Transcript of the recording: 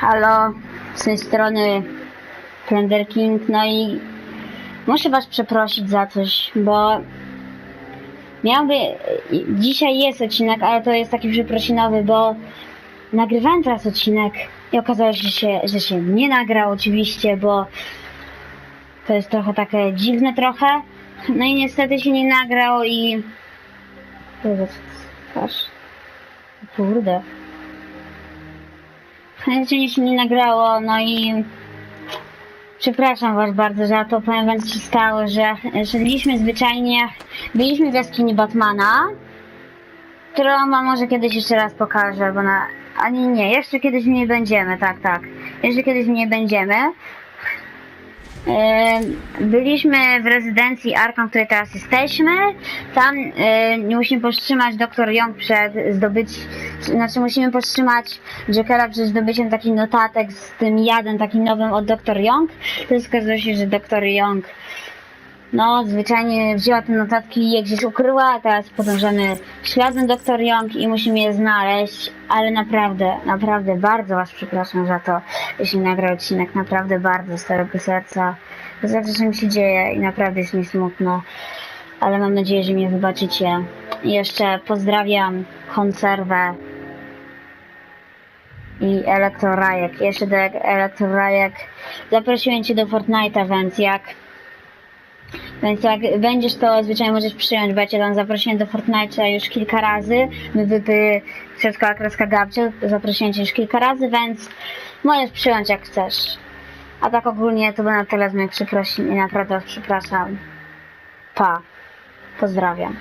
Halo, z tej strony Blender King, no i muszę was przeprosić za coś, bo miałby, dzisiaj jest odcinek, ale to jest taki przeprosinowy, bo nagrywałem teraz odcinek i okazało się, że się, że się nie nagrał oczywiście, bo to jest trochę takie dziwne trochę, no i niestety się nie nagrał i... Kurde. Mi się nie nagrało, no i przepraszam was bardzo za to, co się stało, że szedliśmy zwyczajnie, byliśmy w jaskini Batmana, którą wam może kiedyś jeszcze raz pokażę, bo na... Ani nie, jeszcze kiedyś w niej będziemy, tak, tak. Jeszcze kiedyś w niej będziemy. Byliśmy w rezydencji Arkham, w której teraz jesteśmy. Tam e, musimy powstrzymać dr Young przed zdobyć, znaczy musimy powstrzymać Jokera przed zdobyciem takich notatek z tym jadem takim nowym od dr Young. To okazuje się, że dr Young no, zwyczajnie wzięła te notatki i je gdzieś ukryła, a teraz podążamy śladem dr Young i musimy je znaleźć, ale naprawdę, naprawdę bardzo was przepraszam za to, jeśli nagrał odcinek, naprawdę bardzo z całego serca. Za to, co mi się dzieje i naprawdę jest mi smutno, ale mam nadzieję, że mnie wybaczycie. I jeszcze pozdrawiam konserwę i Elektrorajek. Jeszcze do Elektrorajek zaprosiłem cię do Fortnite'a, więc jak więc jak będziesz, to zwyczajnie możesz przyjąć, bo ja cię tam zaprosiłem do Fortnite'a już kilka razy. Wypy Krzewska Kreska Gabcie zaprosiłem cię już kilka razy, więc możesz przyjąć jak chcesz. A tak ogólnie to by na tyle z moich przeprosin i naprawdę przepraszam. Pa. Pozdrawiam.